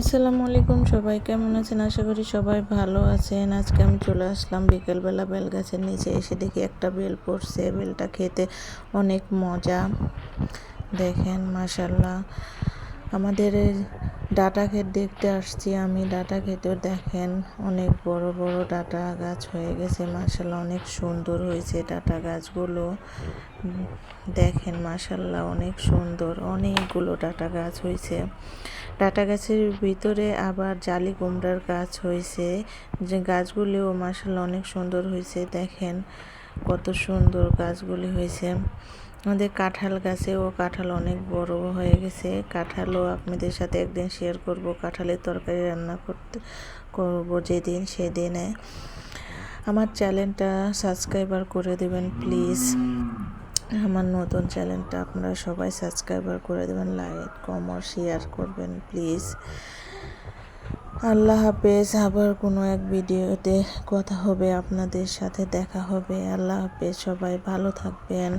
আসসালামু আলাইকুম, সবাই কেমন আছেন? আশা করি সবাই ভালো আছেন। আজকে আমি চলে আসলাম বিকেলবেলা বেল গাছের নিচে এসে দেখি একটা বেল পড়ছে। বেলটা খেতে অনেক মজা। দেখেন মাশাল্লাহ আমাদের ডাটা ক্ষেত দেখতে আসছি আমি, ডাটা ক্ষেতেও দেখেন অনেক বড় বড় ডাটা গাছ হয়ে গেছে। মাশাল্লাহ অনেক সুন্দর হয়েছে ডাটা গাছগুলো। দেখেন মাশাল্লাহ অনেক সুন্দর, অনেকগুলো ডাটা গাছ হয়েছে। ডাটা গাছের ভিতরে আবার জালি কুমড়ার গাছ হয়েছে। যে গাছগুলিও মাসাল্লাহ অনেক সুন্দর হয়েছে। দেখেন কত সুন্দর গাছগুলি হয়েছে। আমাদের কাঁঠাল গাছেও কাঁঠাল অনেক বড় হয়ে গেছে। কাঁঠালও আপনাদের সাথে একদিন শেয়ার করব। কাঁঠালের তরকারি রান্না করতে, করব যেদিন সেদিনে। আমার চ্যানেলটা সাবস্ক্রাইবার করে দেবেন প্লিজ আমার নতুন চ্যানেলটা আপনারা সবাই সাবস্ক্রাইবার করে দেবেন, লাইক কমেন্ট শেয়ার করবেন প্লিজ আল্লাহ হাফেজ, আবার কোনো এক ভিডিওতে কথা হবে আপনাদের সাথে, দেখা হবে। আল্লাহ হাফেজ, সবাই ভালো থাকবেন।